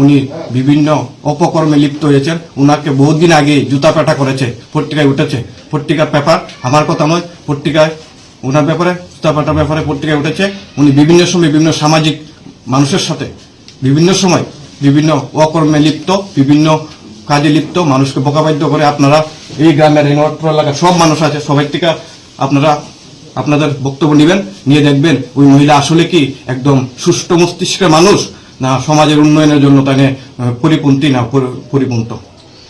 উনি বিভিন্ন অপকর্মে লিপ্ত হয়েছেন। উনাকে বহুদিন আগে জুতা পেটা করেছে, পত্রিকায় উঠেছে। পত্রিকার পেপার আমার কথা নয়, পত্রিকায় ওনার ব্যাপারে, জুতা পেটার ব্যাপারে পত্রিকায় উঠেছে। উনি বিভিন্ন সময় বিভিন্ন সামাজিক মানুষের সাথে, বিভিন্ন সময় বিভিন্ন অকর্মে লিপ্ত, বিভিন্ন কাজে লিপ্ত, মানুষকে বোকাবাধ্য করে আপনারা এই গ্রামের এই এলাকার সব মানুষ আছে, সবাই থেকে আপনারা আপনাদের বক্তব্য নেবেন, নিয়ে দেখবেন। ওই মহিলা আসলে কি একদম সুষ্ঠু মস্তিষ্কের মানুষ? না সমাজের উন্নয়নের জন্য তাকে পরিপন্থী না পরি- পরিপন্থ।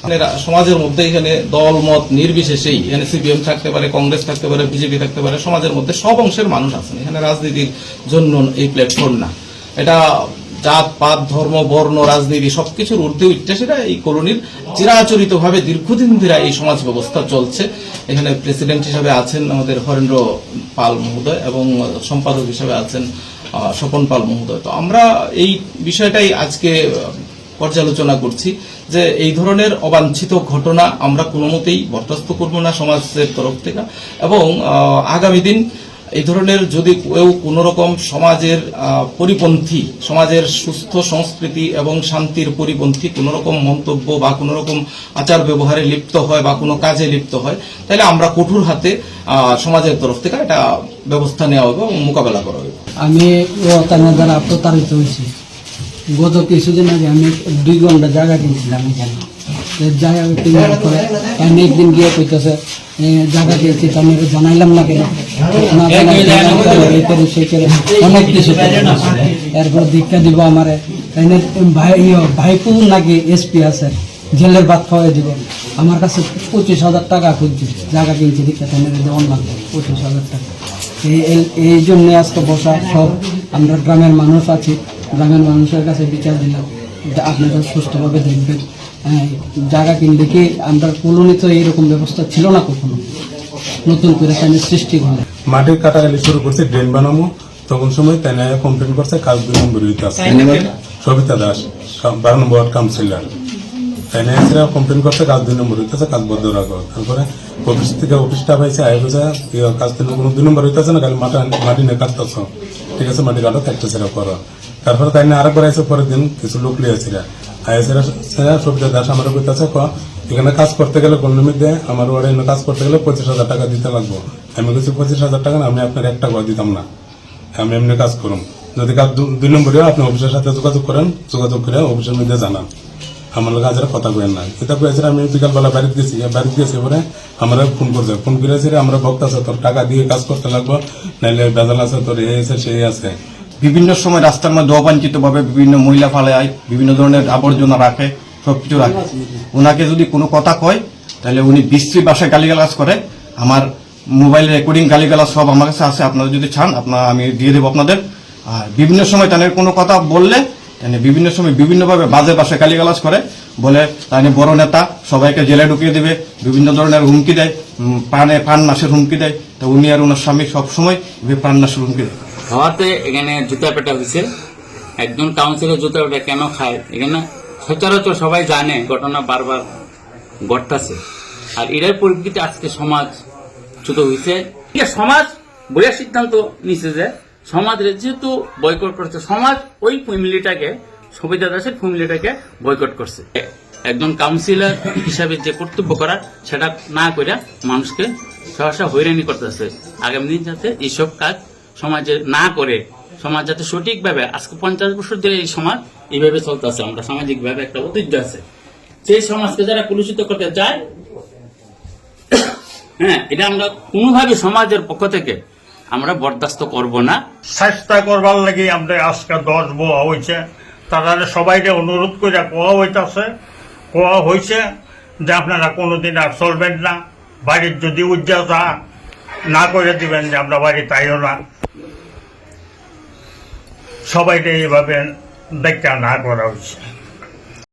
এখানে সমাজের মধ্যে এখানে দল, মত নির্বিশেষেই এখানে সিপিএম থাকতে পারে, কংগ্রেস থাকতে পারে, বিজেপি থাকতে পারে, সমাজের মধ্যে সব অংশের মানুষ আছেন। এখানে রাজনীতির জন্য এই প্ল্যাটফর্ম না। এটা জাত, পাত, ধর্ম, বর্ণ, রাজনীতি সবকিছুর ঊর্ধ্বে সেটা এই কলোনির চিরাচরিত ভাবে দীর্ঘদিন ধরে এই সমাজ ব্যবস্থা চলছে। এখানে প্রেসিডেন্ট হিসাবে আছেন আমাদের হরেন্দ্র পাল মহোদয় এবং সম্পাদক হিসাবে আছেন স্বপন পাল মহোদয়। তো আমরা এই বিষয়টাই আজকে পর্যালোচনা করছি যে এই ধরনের অবাঞ্ছিত ঘটনা আমরা কোনো মতেই বরদাস্ত করব না সমাজের তরফ থেকে এবং আগামী দিন এই ধরনের যদি কেউ কোনো রকম সমাজের পরিপন্থী, সমাজের সুস্থ সংস্কৃতি এবং শান্তির পরিপন্থী কোনো রকম মন্তব্য বা কোনো রকম আচার ব্যবহারে লিপ্ত হয় বা কোনো কাজে লিপ্ত হয়, তাহলে আমরা কঠোর হাতে সমাজের তরফ থেকে এটা ব্যবস্থা নেওয়া হবে এবং মোকাবেলা করা হবে। আমি দ্বারা প্রতারিত হয়েছি। গত কিছুদিন আগে আমি দুই ঘণ্টা জায়গা কিনছিলাম এখানে। জায়গা কেনার পরে আমি একদিন গিয়ে কইতেছে জায়গা কিনছি তো আমি জানাইলাম না কেন? অনেক কিছু এরপর দীক্ষা দিব আমার। ভাই ভাইপু নাকি এসপি আছে, জেলের ভাত খাওয়াই দিব। আমার কাছে পঁচিশ হাজার টাকা খুঁজছি, জায়গা কিনছি, দীক্ষা তো দেওয়ার লাগবে পঁচিশ হাজার টাকা। এই, এই- জন্য আজকে বসা সব, আমরা গ্রামের মানুষ আছি, গ্রামের মানুষের কাছে বিচার দিলাম আপনারা সুস্থভাবে দেখবেন। জায়গা কিনলে কি আমরা কলোনি তো এইরকম ব্যবস্থা ছিল না কখনো? নতুন করে তাদের সৃষ্টি করে মাটি কাটাকাটি শুরু করছে ড্রেন বানাবো। তখন সময় তাই না কমপ্লেন করছে কাজ দুই নম্বর সবিতা দাস বারো নম্বর ওয়ার্ড কাউন্সিলর। তাই না এসে কমপ্লেন করছে কাজ দুই নম্বর হইতেছে কাজ বদ্ধ রাখো তারপরে অফিস থেকে অফিসটা পাইছে আয় হয়েছে ইয়ে, কাজ তিন কোনো দুই নম্বর হইতেছে না খালি মাটি মাটি নিয়ে কাটতেছ। ঠিক আছে মাটি কাটো একটা সেরা করো। তারপরে তাই না আরেকবার আইসে পরের দিন কিছু লোক লিয়েছিল আইসেরা সবিতা দাস আমার কইতাছে এখানে কাজ করতে গেলে কোন নিমিত্তে আমার ওয়ার্ডে কাজ করতে গেলে পঁচিশ হাজার টাকা দিতে লাগবো। আমি কিছু পঁচিশ হাজার টাকা না, আমি আপনার এক টাকা দিতাম না। আমি এমনি কাজ করুন যদি কাজ দুই নম্বরে আপনি অফিসের সাথে যোগাযোগ করেন, যোগাযোগ করে অফিসের মধ্যে জানান। আমার লোক হাজার কথা কইেন না। এটা কয়েছে আমি বিকালবেলা বাড়িতে গেছি বাড়িতে গেছি পরে আমরা ফোন করছে। ফোন করেছি আমরা ভক্ত আছে, তোর টাকা দিয়ে কাজ করতে লাগবো নাহলে বেজাল আছে, তোর এই আছে, সেই আছে। বিভিন্ন সময় রাস্তার মধ্যে অবাঞ্ছিত ভাবে বিভিন্ন মহিলা ফালায়, বিভিন্ন ধরনের আবর্জনা রাখে, সবকিছু রাখে। ওনাকে যদি কোনো কথা কয়, তাহলে উনি বিশ্রী ভাষায় গালিগালাজ করে। আমার মোবাইল রেকর্ডিং গালিগালাজ সব আমার কাছে আছে, আপনারা যদি চান, আপনারা আমি দিয়ে দেবো আপনাদের। আর বিভিন্ন সময় তাদের কোনো কথা বললে তাহলে বিভিন্ন সময় বিভিন্নভাবে বাজে ভাষায় গালিগালাজ করে, বলে তাহলে বড় নেতা, সবাইকে জেলে ঢুকিয়ে দেবে, বিভিন্ন ধরনের হুমকি দেয় প্রাণে প্রাণ নাশের হুমকি দেয়। তো উনি আর ওনার স্বামী সবসময় প্রাণ নাশের হুমকি দেয়। খাওয়াতে এখানে জুতা পেটা হয়েছে। একজন কাউন্সিলর জুতা পেটা কেন খায়? এখানে সচরাচর সবাই জানে, ঘটনা বারবার ঘটতেছে। আর এটার পরিপ্রেক্ষিতে আজকে সমাজ চ্যুত হয়েছে। সমাজ বইয়ের সিদ্ধান্ত নিছে যে, সমাজের যেহেতু বয়কট করছে, সমাজ ওই ফ্যামিলিটাকে, সবিতা দাসের ফ্যামিলিটাকে বয়কট করছে। একজন কাউন্সিলর হিসাবে যে কর্তব্য করার সেটা না করে মানুষকে সহসা হয়রানি করতেছে। আগামী দিন যাতে এইসব কাজ সমাজে না করে, সমাজ যাতে সঠিকভাবে আজকে পঞ্চাশ বছর ধরে এই সমাজ এইভাবে চলতেছে, আমরা সামাজিকভাবে একটা ঐতিহ্য আছে। সেই সমাজকে যারা কলুষিত করতে চায় হ্যাঁ এটা আমরা কোনোভাবে সমাজের পক্ষ থেকে আমরা বরদাস্ত করব না। চেষ্টা করবার লাগে আমরা আজকে দশ বোয়া হয়েছে তারা সবাইকে অনুরোধ করে কোয়া হইতাছে, কোয়া হয়েছে যে আপনারা কোনোদিন আর চলবেন না, বাড়ির যদি উজ্জ্বলতা না করে দিবেন যে আমরা বাড়ি তাইও না। সবাইকে এইভাবে দেখা না করা হয়েছে